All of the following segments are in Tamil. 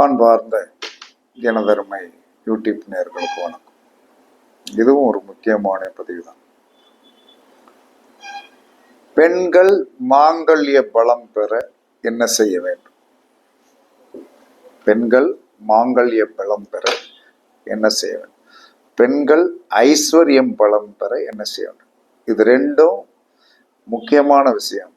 அன்பார்ந்த எனதருமை யூடியூப் நேர்களுக்கு வணக்கம். இதுவும் ஒரு முக்கியமான பதிவு தான் பெண்கள் மாங்கல்ய பலம் பெற என்ன செய்ய வேண்டும்? பெண்கள் மாங்கல்ய பலம் பெற என்ன செய்ய வேண்டும்? பெண்கள் ஐஸ்வர்யம் பலம் பெற என்ன செய்ய வேண்டும்? இது ரெண்டும் முக்கியமான விஷயம்.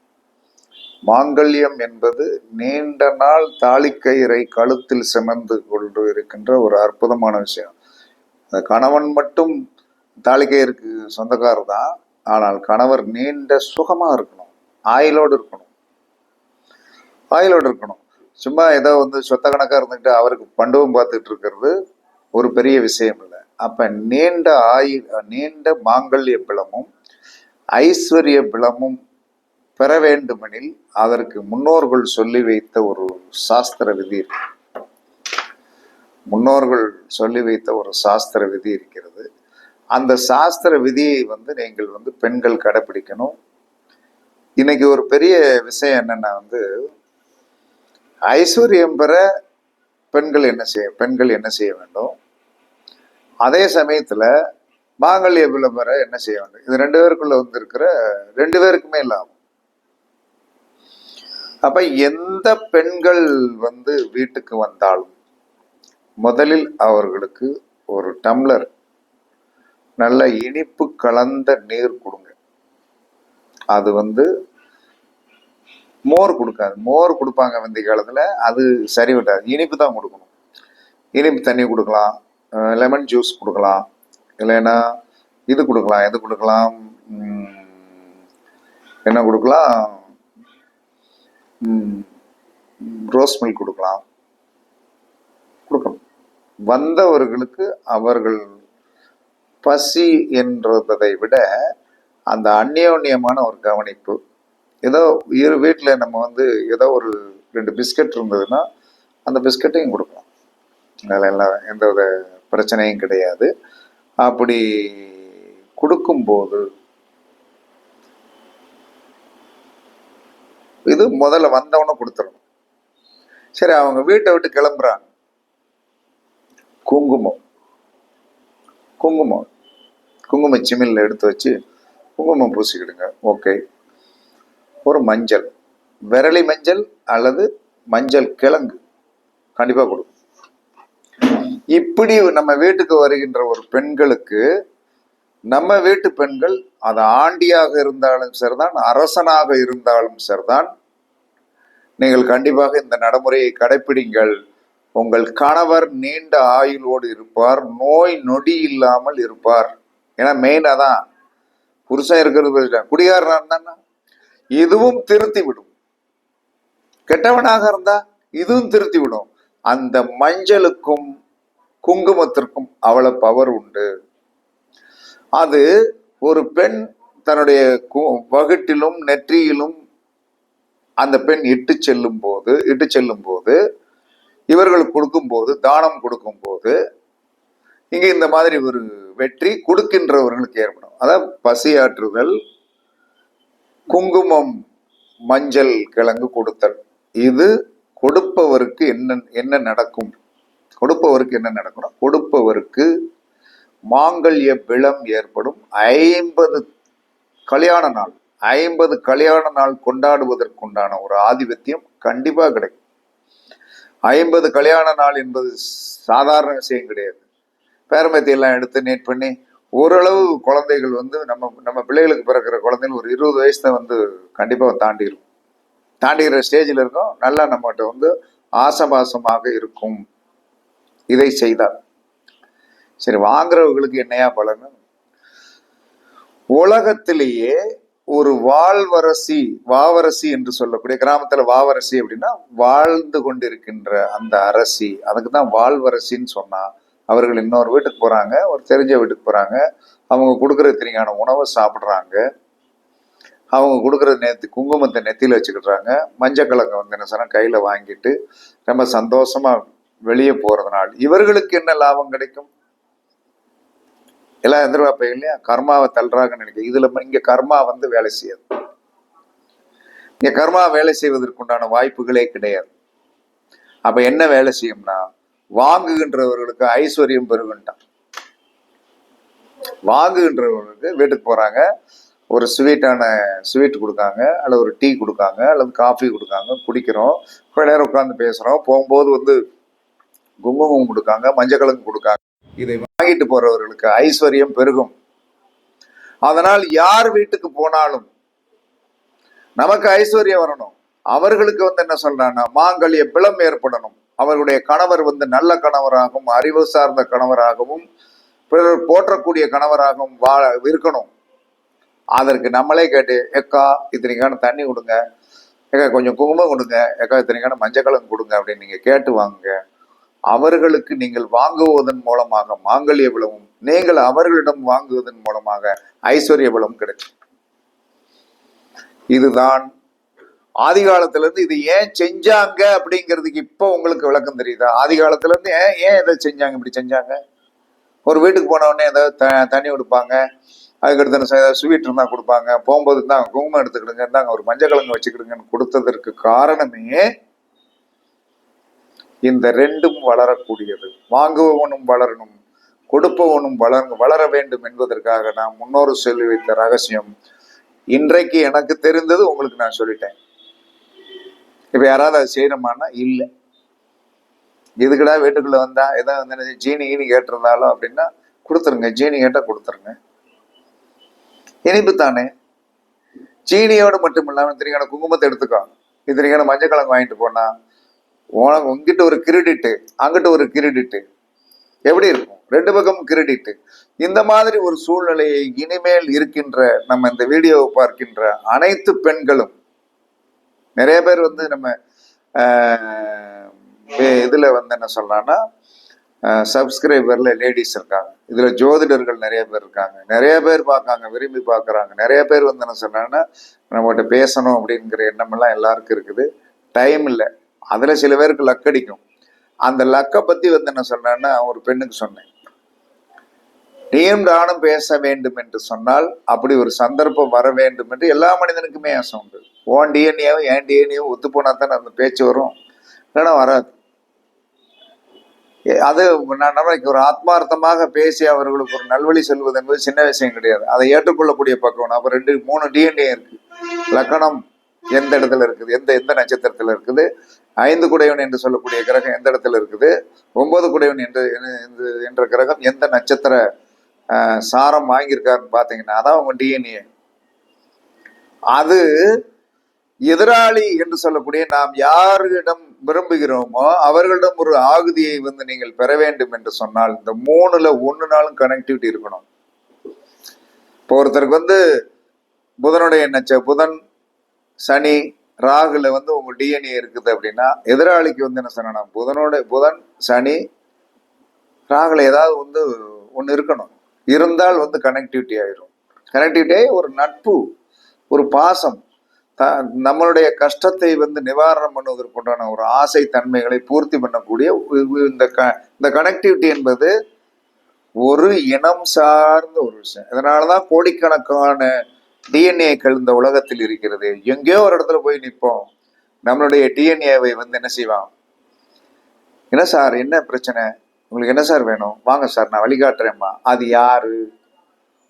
மாங்கல்யம் என்பது நீண்ட நாள் தாலிக்கயிறை கழுத்தில் சுமந்து கொண்டு இருக்கின்ற ஒரு அற்புதமான விஷயம். அந்த கணவன் மட்டும் தாலிக்கயிறுக்கு சொந்தக்காரர் தான் ஆனால் கணவர் நீண்ட சுகமாக இருக்கணும். ஆயிலோடு இருக்கணும். ஆயிலோடு இருக்கணும். சும்மா ஏதோ வந்து சொத்த கணக்காக இருந்துக்கிட்டு அவருக்கு பண்டுவம் பார்த்துட்டு இருக்கிறது ஒரு பெரிய விஷயம் இல்லை. அப்போ நீண்ட ஆயுள் நீண்ட மாங்கல்ய பிளமும் ஐஸ்வர்ய பிளமும் பெற வேண்டுமெனில் அதற்கு முன்னோர்கள் சொல்லி வைத்த ஒரு சாஸ்திர விதி முன்னோர்கள் சொல்லி வைத்த ஒரு சாஸ்திர விதி இருக்கிறது. அந்த சாஸ்திர விதியை வந்து நீங்கள் வந்து பெண்கள் கடைபிடிக்கணும் இன்னைக்கு ஒரு பெரிய விஷயம் என்னன்னா வந்து ஐஸ்வர்யம் பெற பெண்கள் என்ன செய்ய பெண்கள் என்ன செய்ய வேண்டும்? அதே சமயத்தில் மாங்கல்ய விளம்பரம் பெற என்ன செய்ய வேண்டும்? இது ரெண்டு பேருக்குள்ள வந்து இருக்கிற ரெண்டு பேருக்குமே லாபம். அப்ப எந்த பெண்கள் வந்து வீட்டுக்கு வந்தாலும் முதலில் அவர்களுக்கு ஒரு டம்ளர் நல்ல இனிப்பு கலந்த நீர் கொடுங்க. அது வந்து மோர் கொடுக்காது. மோர் கொடுப்பாங்க முந்தைய காலத்தில். அது சரி விடாது இனிப்பு தான் கொடுக்கணும். இனிப்பு தண்ணி கொடுக்கலாம். லெமன் ஜூஸ் கொடுக்கலாம். இல்லைன்னா இது கொடுக்கலாம் எது கொடுக்கலாம். என்ன கொடுக்கலாம்? ரோஸ் மில்க் கொடுக்கலாம். கொடுக்கணும் வந்தவர்களுக்கு அவர்கள் பசி என்றதை விட அந்த அந்யோன்யமான ஒரு கவனிப்பு. ஏதோ இரு வீட்டில் நம்ம வந்து ஏதோ ஒரு ரெண்டு பிஸ்கட் இருந்ததுன்னா அந்த பிஸ்கட்டையும் கொடுக்கலாம். அதில் எல்லாம் எந்த வித பிரச்சனையும் கிடையாது. அப்படி கொடுக்கும்போது இது முதல்ல வந்தவன கொடுத்துடணும் சரி அவங்க வீட்டை விட்டு கிளம்புறாங்க. குங்குமம். குங்குமம். குங்கும சிமில்ல எடுத்து வச்சு குங்குமம் பூசிக்கிடுங்க. ஓகே. ஒரு மஞ்சள். விரலி மஞ்சள் அல்லது மஞ்சள் கிழங்கு. கண்டிப்பாக கொடுக்கும் இப்படி நம்ம வீட்டுக்கு வருகின்ற ஒரு பெண்களுக்கு நம்ம வீட்டு பெண்கள் அது ஆண்டியாக இருந்தாலும் சரிதான் அரசனாக இருந்தாலும் சரிதான். நீங்கள் கண்டிப்பாக இந்த நடைமுறையை கடைப்பிடிங்கள். உங்கள் கணவர் நீண்ட ஆயுளோடு இருப்பார் நோய் நொடி இல்லாமல் இருப்பார். ஏன்னா மெயின் தான் புருஷன் இருக்கிறது பிரச்சனை. குடிகாரனா இருந்தான்னா இதுவும் திருத்தி விடும் கெட்டவனாக இருந்தா இதுவும் திருத்தி விடும் அந்த மஞ்சளுக்கும் குங்குமத்திற்கும் அவ்வளவு பவர் உண்டு. அது ஒரு பெண் தன்னுடைய கு- வகுட்டிலும் நெற்றியிலும் அந்த பெண் இட்டு செல்லும் போது இட்டு செல்லும் போது இவர்களுக்கு கொடுக்கும்போது தானம் கொடுக்கும்போது இங்கே இந்த மாதிரி ஒரு வெற்றி கொடுக்கின்றவர்களுக்கு ஏற்படும். அதாவது பசியாற்றுதல் குங்குமம் மஞ்சள் கிழங்கு கொடுத்தல். இது கொடுப்பவருக்கு என்ன என்ன நடக்கும்? கொடுப்பவருக்கு என்ன நடக்கணும் கொடுப்பவருக்கு மாங்கல்ய பிளம் ஏற்படும். ஐம்பது கல்யாண நாள். ஐம்பது கல்யாண நாள் கொண்டாடுவதற்குண்டான ஒரு ஆதிபத்தியம் கண்டிப்பாக கிடைக்கும். ஐம்பது கல்யாண நாள் என்பது சாதாரண விஷயம் கிடையாது. பேரம்பத்தியெல்லாம் எடுத்து நேட் பண்ணி ஓரளவு குழந்தைகள் வந்து நம்ம நம்ம பிள்ளைகளுக்கு பிறக்கிற குழந்தைகள் ஒரு இருபது வயசு தான் வந்து கண்டிப்பாக தாண்டிடும் இருக்கும் தாண்டிக்கிற ஸ்டேஜில் இருக்கும். நல்லா நம்மகிட்ட வந்து ஆசபாசமாக இருக்கும். இதை செய்தால். சரி வாங்குறவங்களுக்கு என்னையா பலன்? உலகத்திலேயே ஒரு வாழ்வரசி வாவரசி என்று சொல்லக்கூடிய கிராமத்துல வாவரசி அப்படின்னா வாழ்ந்து கொண்டிருக்கின்ற அந்த அரசி. அதுக்கு தான் வாழ்வரசின்னு சொன்னா. அவர்கள் இன்னொரு வீட்டுக்கு போறாங்க ஒரு தெரிஞ்ச வீட்டுக்கு போறாங்க. அவங்க கொடுக்குற தெரியான உணவை சாப்பிட்றாங்க. அவங்க கொடுக்குற நேத்து குங்குமத்தை நெத்தியில் வச்சுக்கிடுறாங்க. மஞ்சக்கிழங்கு வந்து என்ன சொன்னால் கையில் வாங்கிட்டு ரொம்ப சந்தோஷமா வெளியே போறதுனால. இவர்களுக்கு என்ன லாபம் கிடைக்கும்? எல்லாம் எதிர்பார்ப்பீங்க இல்லையா? கர்மாவை தள்ளுறாங்கன்னு நினைக்கிறேன். இதுல இங்க கர்மா வந்து வேலை செய்யாது. இங்க கர்மா வேலை செய்வதற்குண்டான வாய்ப்புகளே கிடையாது. அப்ப என்ன வேலை செய்யும்னா வாங்குகின்றவர்களுக்கு ஐஸ்வர்யம் பெருகுன்ட்டான் வாங்குகின்றவர்களுக்கு வீட்டுக்கு போறாங்க. ஒரு ஸ்வீட்டான ஸ்வீட் கொடுக்காங்க அல்லது ஒரு டீ கொடுக்காங்க அல்லது காஃபி கொடுக்காங்க குடிக்கிறோம். கொஞ்ச நேரம் உட்காந்து பேசுறோம். போகும்போது வந்து குங்குமம் கொடுக்காங்க மஞ்சக்கிழங்கு கொடுக்காங்க. இதை வாங்கிட்டு போறவர்களுக்கு ஐஸ்வர்யம் பெருகும். அதனால் யார் வீட்டுக்கு போனாலும் நமக்கு ஐஸ்வர்யம் வரணும். அவர்களுக்கு வந்து என்ன சொல்றாங்கன்னா மாங்கல்ய பிளம் ஏற்படணும். அவர்களுடைய கணவர் வந்து நல்ல கணவராகவும் அறிவு சார்ந்த கணவராகவும் பிறர் போற்றக்கூடிய கணவராகவும் வாழ இருக்கணும். அதற்கு நம்மளே கேட்டு எக்கா இத்தனைக்கான தண்ணி கொடுங்க. ஏக்கா கொஞ்சம் குங்குமம் கொடுங்க. எக்கா இத்தனைக்கான மஞ்சக்கலம் கொடுங்க. அப்படின்னு நீங்க கேட்டு வாங்குங்க. அவர்களுக்கு நீங்கள் வாங்குவதன் மூலமாக மாங்கல்ய பலமும் நீங்கள் அவர்களிடம் வாங்குவதன் மூலமாக ஐஸ்வர்ய பலம் கிடைக்கும். இதுதான் ஆதி காலத்துல இருந்து இது ஏன் செஞ்சாங்க அப்படிங்கிறதுக்கு இப்போ உங்களுக்கு விளக்கம் தெரியுதா? ஆதி காலத்துல இருந்து ஏன் ஏன் இதை செஞ்சாங்க? இப்படி செஞ்சாங்க? ஒரு வீட்டுக்கு போன உடனே ஏதாவது த தண்ணி கொடுப்பாங்க. அதுக்கடுத்து ஏதாவது ஸ்வீட் இருந்தால் கொடுப்பாங்க. போகும்போது தான் குங்குமம் எடுத்துக்கிடுங்க இருந்தாங்க ஒரு மஞ்சள் கிழங்கு வச்சுக்கிடுங்கன்னு கொடுத்ததற்கு காரணமே இந்த ரெண்டும் வளரக்கூடியது. வாங்குபவனும் வளரணும் கொடுப்பவனும் வளர் வளர வேண்டும் என்பதற்காக நான் முன்னோரு சொல்லி வைத்த ரகசியம் இன்றைக்கு எனக்கு தெரிந்தது உங்களுக்கு நான் சொல்லிட்டேன். இப்போ யாராவது அதை செய்யணுமானா இல்லை. இதுக்கடா வீட்டுக்குள்ளே வந்தா எதாவது ஜீனி கீனி கேட்டிருந்தாலும் அப்படின்னா கொடுத்துருங்க. ஜீனி கேட்டால் கொடுத்துருங்க. இனிப்பு தானே ஜீனியோடு மட்டும் இல்லாமல் திரிக்கான குங்குமத்தை எடுத்துக்கோ. இத்தனைக்கான மஞ்சள் கிழங்கு வாங்கிட்டு போனா உனக்கு உங்ககிட்ட ஒரு கிரெடிட்டு அங்கிட்ட ஒரு கிரெடிட்டு எப்படி இருக்கும்? ரெண்டு பக்கமும் கிரெடிட்டு இந்த மாதிரி ஒரு சூழ்நிலையை இனிமேல் இருக்கின்ற நம்ம இந்த வீடியோவை பார்க்கின்ற அனைத்து பெண்களும் நிறைய பேர் வந்து நம்ம இதில் வந்து என்ன சொல்கிறான்னா சப்ஸ்கிரைபரில் லேடிஸ் இருக்காங்க. இதில் ஜோதிடர்கள் நிறைய பேர் இருக்காங்க. நிறைய பேர் பார்க்காங்க விரும்பி பார்க்குறாங்க. நிறைய பேர் வந்து என்ன சொன்னாங்கன்னா நம்மகிட்ட பேசணும் அப்படிங்கிற எண்ணமெல்லாம் எல்லாருக்கும் இருக்குது. டைம் இல்லை. அதுல சில பேருக்கு லக் அடிக்கும். அந்த லக்கை பத்தி வந்து என்ன சொன்னேன்னா ஒரு பெண்ணுக்கு சொன்னேன். நீயும் நானும் பேச வேண்டும் என்று சொன்னால் அப்படி ஒரு சந்தர்ப்பம் வர வேண்டும் என்று எல்லா மனிதனுக்குமே ஆசை உண்டு. ஓன் டிஎன்ஏவும் ஏன் டிஎன்ஏவும் ஒத்து போனால் தானே அந்த பேச்சு வரும்? இல்லைன்னா வராது. அது நம்மளுக்கு ஒரு ஆத்மார்த்தமாக பேசி அவர்களுக்கு ஒரு நல்வழி செல்வது என்பது சின்ன விஷயம் கிடையாது. அதை ஏற்றுக்கொள்ளக்கூடிய பக்கம் அப்ப ரெண்டு மூணு டிஎன்ஏ இருக்கு. லக்கணம் எந்த இடத்துல இருக்குது? எந்த எந்த நட்சத்திரத்துல இருக்குது? ஐந்து குடையவன் என்று சொல்லக்கூடிய கிரகம் எந்த இடத்துல இருக்குது? ஒன்பது குடையவன் என்று என்று- என்ற கிரகம் எந்த நட்சத்திர ஆஹ், சாரம் வாங்கியிருக்காருன்னு பார்த்தீங்கன்னா அதான் உங்க டிஎன்ஏ அது எதிராளி என்று சொல்லக்கூடிய நாம் யாரிடம் விரும்புகிறோமோ அவர்களிடம் ஒரு ஆகுதியை வந்து நீங்கள் பெற வேண்டும் என்று சொன்னால் இந்த மூணுல ஒன்று நாளும் கனெக்டிவிட்டி இருக்கணும். இப்போ ஒருத்தருக்கு வந்து புதனுடைய நட்ச புதன் சனி ராகுல வந்து உங்க டிஎன்ஏ இருக்குது அப்படின்னா எதிராளிக்கு வந்து என்ன சொன்னா புதனோட புதன் சனி ராகுல ஏதாவது வந்து ஒன்று இருக்கணும். இருந்தால் வந்து கனெக்டிவிட்டி ஆயிரும். கனெக்டிவிட்டி ஆகி ஒரு நட்பு ஒரு பாசம் த நம்மளுடைய கஷ்டத்தை வந்து நிவாரணம் பண்ணுவதற்குண்டான ஒரு ஆசை தன்மைகளை பூர்த்தி பண்ணக்கூடிய இந்த க இந்த கனெக்டிவிட்டி என்பது ஒரு இனம் சார்ந்த ஒரு விஷயம். இதனாலதான் கோடிக்கணக்கான டிஎன்ஏக்கள் இந்த உலகத்தில் இருக்கிறது. எங்கேயோ ஒரு இடத்துல போய் நிற்போம். நம்மளுடைய டிஎன்ஏவை வந்து என்ன செய்வான்? என்ன சார்? என்ன பிரச்சனை? உங்களுக்கு என்ன சார் வேணும்? வாங்க சார் நான் வழிகாட்டுறேம்மா அது யாரு?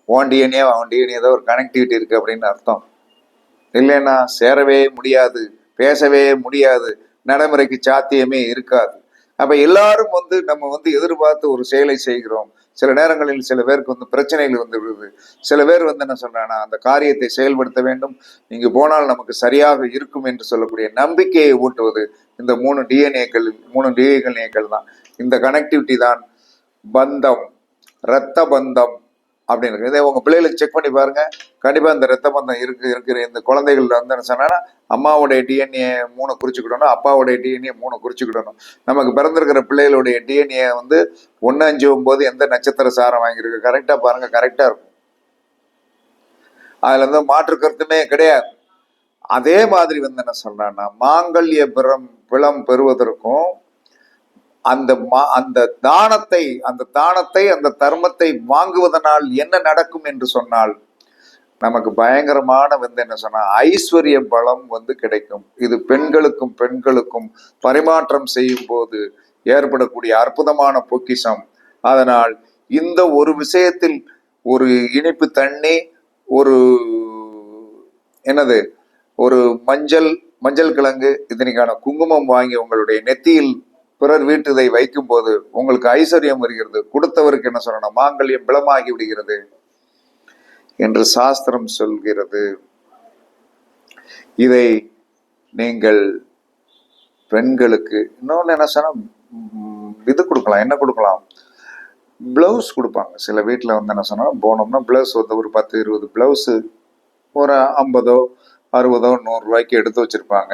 ஓன் டிஎன்ஏ அவன் டிஎன்ஏ ஏதோ ஒரு கனெக்டிவிட்டி இருக்கு அப்படின்னு அர்த்தம். இல்லைன்னா சேரவே முடியாது. பேசவே முடியாது. நடைமுறைக்கு சாத்தியமே இருக்காது. நம்ம எல்லாரும் வந்து நம்ம வந்து எதிர்பார்த்து ஒரு செயலை செய்கிறோம். சில நேரங்களில் சில பேருக்கு வந்து பிரச்சனைகள் வந்து விடுது சில பேர் வந்து என்ன சொல்றாங்கன்னா அந்த காரியத்தை செயல்படுத்த வேண்டும். இங்கு போனால் நமக்கு சரியாக இருக்கும் என்று சொல்லக்கூடிய நம்பிக்கையை ஊட்டுவது இந்த மூணு டிஎன்ஏக்கள் மூணு டிஎன்ஏக்கள் தான். இந்த கனெக்டிவிட்டி தான் பந்தம் இரத்த பந்தம் அப்படின்னு இருக்கு இதை உங்க பிள்ளைகளுக்கு செக் பண்ணி பாருங்க. கண்டிப்பா இந்த ரத்த பந்தம் இருக்கு இருக்கிற இந்த குழந்தைகள் வந்து என்ன சொன்னா அம்மாவுடைய டிஎன்ஏ மூணு குறிச்சுக்கிடணும் அப்பாவுடைய டிஎன்ஏ மூணு குறிச்சுக்கிடணும். நமக்கு பிறந்திருக்கிற பிள்ளைகளுடைய டிஎன்ஏ வந்து ஒன்று அஞ்சு ஒன்பது எந்த நட்சத்திர சாரம் வாங்கியிருக்கு? கரெக்டா பாருங்க கரெக்டா இருக்கும். அதுல இருந்து மாற்று கருத்துமே கிடையாது. அதே மாதிரி வந்து என்ன சொல்றான்னா மாங்கல்ய பிரம் பிளம் பெறுவதற்கும் அந்த மா- அந்த தானத்தை அந்த தானத்தை அந்த தர்மத்தை வாங்குவதனால் என்ன நடக்கும் என்று சொன்னால் நமக்கு பயங்கரமான வந்து என்ன சொன்னா ஐஸ்வர்ய பலம் வந்து கிடைக்கும். இது பெண்களுக்கும் பெண்களுக்கும் பரிமாற்றம் செய்யும் போது ஏற்படக்கூடிய அற்புதமான பொக்கிஷம். அதனால் இந்த ஒரு விஷயத்தில் ஒரு இனிப்பு தண்ணி ஒரு என்னது ஒரு மஞ்சள் மஞ்சள் கிழங்கு இதனைக்கான குங்குமம் வாங்கி உங்களுடைய நெத்தியில் பிறர் வீட்டுதை வைக்கும் போது உங்களுக்கு ஐஸ்வர்யம் வருகிறது. கொடுத்தவருக்கு என்ன சொல்லணும்? மாங்கல்யம் பிளமாகி விடுகிறது என்று சாஸ்திரம் சொல்கிறது. இதை நீங்கள் பெண்களுக்கு இன்னொன்று என்ன சொன்னால் இது கொடுக்கலாம். என்ன கொடுக்கலாம்? பிளவுஸ் கொடுப்பாங்க. சில வீட்டில் வந்து என்ன சொன்னால் போனோம்னா பிளவுஸ் வந்து ஒரு பத்து இருபது பிளவுஸு ஒரு ஐம்பதோ அறுபதோ நூறுரூவாய்க்கு எடுத்து வச்சுருப்பாங்க.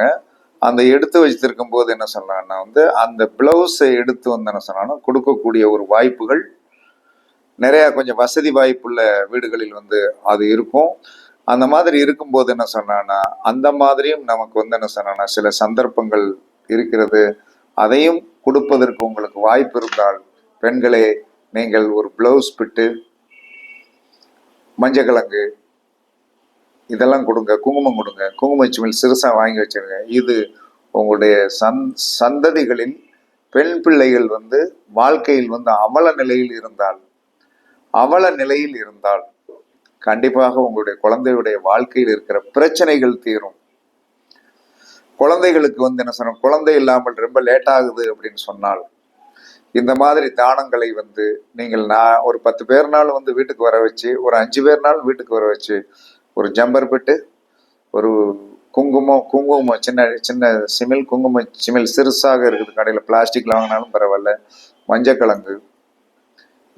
அந்த எடுத்து வச்சிருக்கும் போது என்ன சொன்னான்னா வந்து அந்த பிளவுஸை எடுத்து வந்து என்ன சொன்னாலும் கொடுக்கக்கூடிய ஒரு வாய்ப்புகள் நிறையா கொஞ்சம் வசதி வாய்ப்புள்ள வீடுகளில் வந்து அது இருக்கும். அந்த மாதிரி இருக்கும்போது என்ன சொன்னான்னா அந்த மாதிரியும் நமக்கு வந்து என்ன சொன்னான்னா சில சந்தர்ப்பங்கள் இருக்கிறது. அதையும் கொடுப்பதற்கு உங்களுக்கு வாய்ப்பு இருந்தால் பெண்களே நீங்கள் ஒரு பிளவுஸ் பிட்டு மஞ்சக்கிழங்கு இதெல்லாம் கொடுங்க குங்குமம் கொடுங்க. குங்குமச்சிமிழ் சிறுசா வாங்கி வச்சிருங்க. இது உங்களுடைய சந் சந்ததிகளில் பெண் பிள்ளைகள் வந்து வாழ்க்கையில் வந்து அவல நிலையில் இருந்தால் அவல நிலையில் இருந்தால் கண்டிப்பாக உங்களுடைய குழந்தையுடைய வாழ்க்கையில் இருக்கிற பிரச்சனைகள் தீரும். குழந்தைகளுக்கு வந்து என்ன சொன்ன குழந்தை இல்லாமல் ரொம்ப லேட் ஆகுது அப்படின்னு சொன்னால் இந்த மாதிரி தானங்களை வந்து நீங்கள் நான் ஒரு பத்து பேர்னாலும் வந்து வீட்டுக்கு வர வச்சு ஒரு அஞ்சு பேர்னாலும் வீட்டுக்கு வர வச்சு ஒரு ஜம்பர் பிட்டு ஒரு குங்குமம் குங்குமம் சின்ன சின்ன சிமிழ் குங்குமம் சிமிழ் சிறுசாக இருக்குது கடையில். பிளாஸ்டிக்கில் வாங்கினாலும் பரவாயில்ல. மஞ்சக்கிழங்கு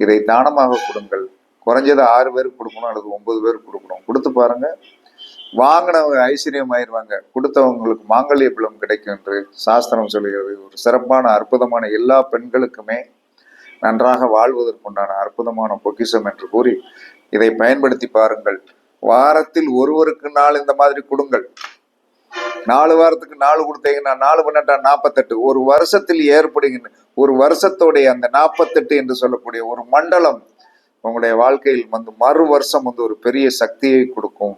இதை தானமாக கொடுங்கள். குறைஞ்சது ஆறு பேருக்கு கொடுக்கணும் அல்லது ஒன்பது பேருக்கு கொடுக்கணும். கொடுத்து பாருங்க. வாங்கினவங்க ஐஸ்வர்யம் ஆயிடுவாங்க கொடுத்தவங்களுக்கு மாங்கல்ய பிலம் கிடைக்கும் என்று சாஸ்திரம் சொல்கிறது. ஒரு சிறப்பான அற்புதமான எல்லா பெண்களுக்குமே நன்றாக வாழ்வதற்குண்டான அற்புதமான பொக்கிஷம் என்று கூறி இதை பயன்படுத்தி பாருங்கள். வாரத்தில் ஒருவருக்கு நாள் இந்த மாதிரி கொடுங்கள். நாலு வாரத்துக்கு நாலு கொடுத்தீங்கன்னா நாலு பண்ணட்டா நாற்பத்தெட்டு ஒரு வருஷத்தில் ஏற்படுகின்ற ஒரு வருஷத்தோடைய அந்த நாற்பத்தெட்டு என்று சொல்லக்கூடிய ஒரு மண்டலம் உங்களுடைய வாழ்க்கையில் வந்து மறு வருஷம் வந்து ஒரு பெரிய சக்தியை கொடுக்கும்.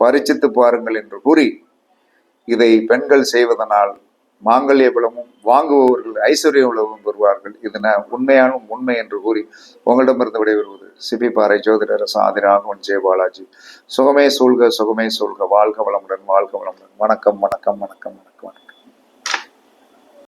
பரிச்சித்து பாருங்கள் என்று கூறி இதை பெண்கள் செய்வதனால் மாங்கல்ய பலமும் வாங்குபவர்கள் ஐஸ்வர்ய உலகம் பெறுவார்கள். இது உண்மையான உண்மை என்று கூறி உங்களிடமிருந்து விடைபெறுவது சிபி பாறை ஜோதிடர் சாதிராகவன் ஜெயபாலாஜி சுகமே சூழ்க சுகமே சூழ்க. வாழ்க வளமுடன் வாழ்க வளமுடன். வணக்கம் வணக்கம் வணக்கம் வணக்கம் வணக்கம்.